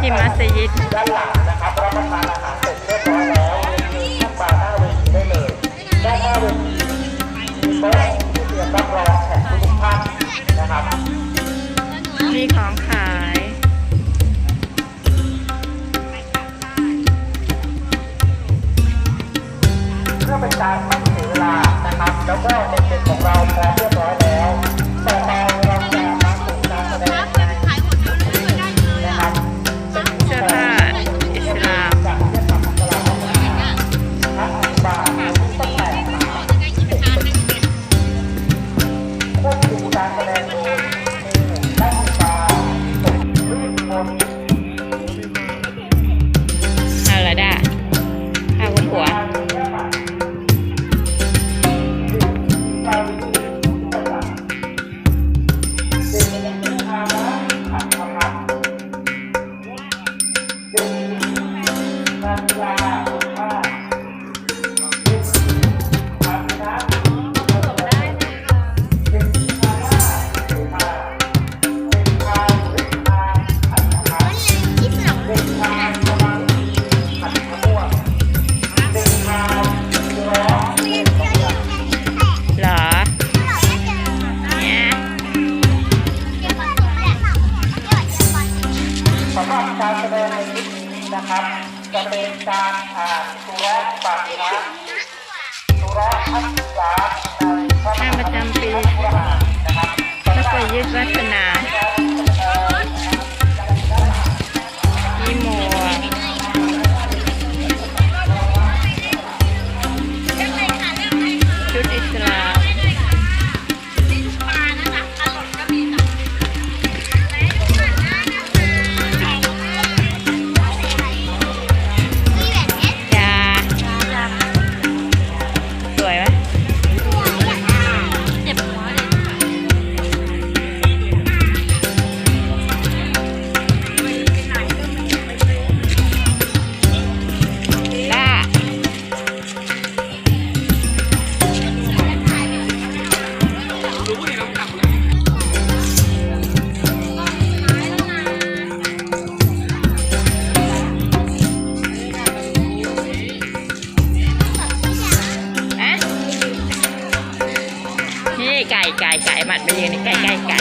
ที่มัสยิดด้านหลังนะครับรับประทานอาหารเสร็จเรียบร้อยแล้วมาหน้าเวทีได้เลยด้านหน้าเวทีมีโต๊ะที่เตรียมรับรองแขกทุกท่านนะครับมีของขายเพื่อเป็นการไม่เสียเวลานะครับแล้วก็ อาสุาประจำปีพระประยุทธ์วัฒนา ไก่มัดไปยืนใกล้ๆไก่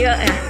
Yeah.